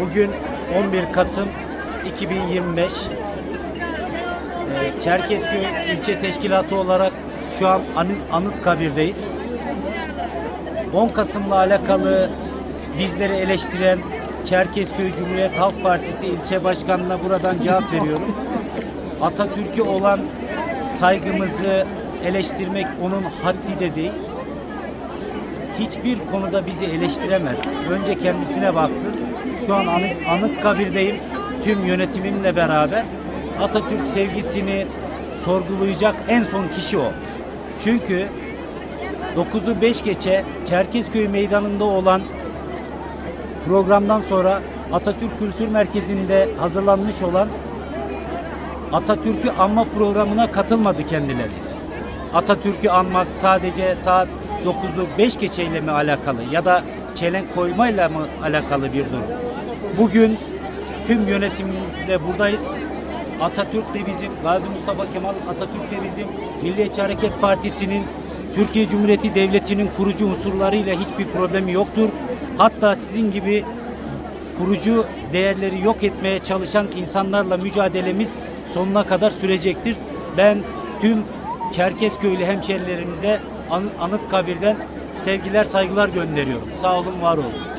Bugün 11 Kasım 2025. Ee, Çerkezköy ilçe teşkilatı olarak şu an Anıt, Anıtkabir'deyiz. 10 Kasım'la alakalı bizleri eleştiren Çerkezköy Cumhuriyet Halk Partisi ilçe başkanına buradan cevap veriyorum. Atatürk'e olan saygımızı eleştirmek onun haddi de değil. Hiçbir konuda bizi eleştiremez. Önce kendisine baksın. Şu an Anıt, Anıtkabir'deyim. Tüm yönetimimle beraber Atatürk sevgisini sorgulayacak en son kişi o. Çünkü 9'u 5 geçe Çerkezköy Meydanı'nda olan programdan sonra Atatürk Kültür Merkezi'nde hazırlanmış olan Atatürk'ü anma programına katılmadı kendileri. Atatürk'ü anmak sadece saat 9'u 5 geçeyle mi alakalı ya da çelenk koymayla mı alakalı bir durum? Bugün tüm yönetimimizle buradayız. Atatürk de bizim, Gazi Mustafa Kemal Atatürk de bizim, Milliyetçi Hareket Partisi'nin Türkiye Cumhuriyeti Devleti'nin kurucu unsurlarıyla hiçbir problemi yoktur. Hatta sizin gibi kurucu değerleri yok etmeye çalışan insanlarla mücadelemiz sonuna kadar sürecektir. Ben tüm Çerkezköylü hemşerilerimize An- Anıtkabir'den sevgiler saygılar gönderiyorum. Sağ olun var olun.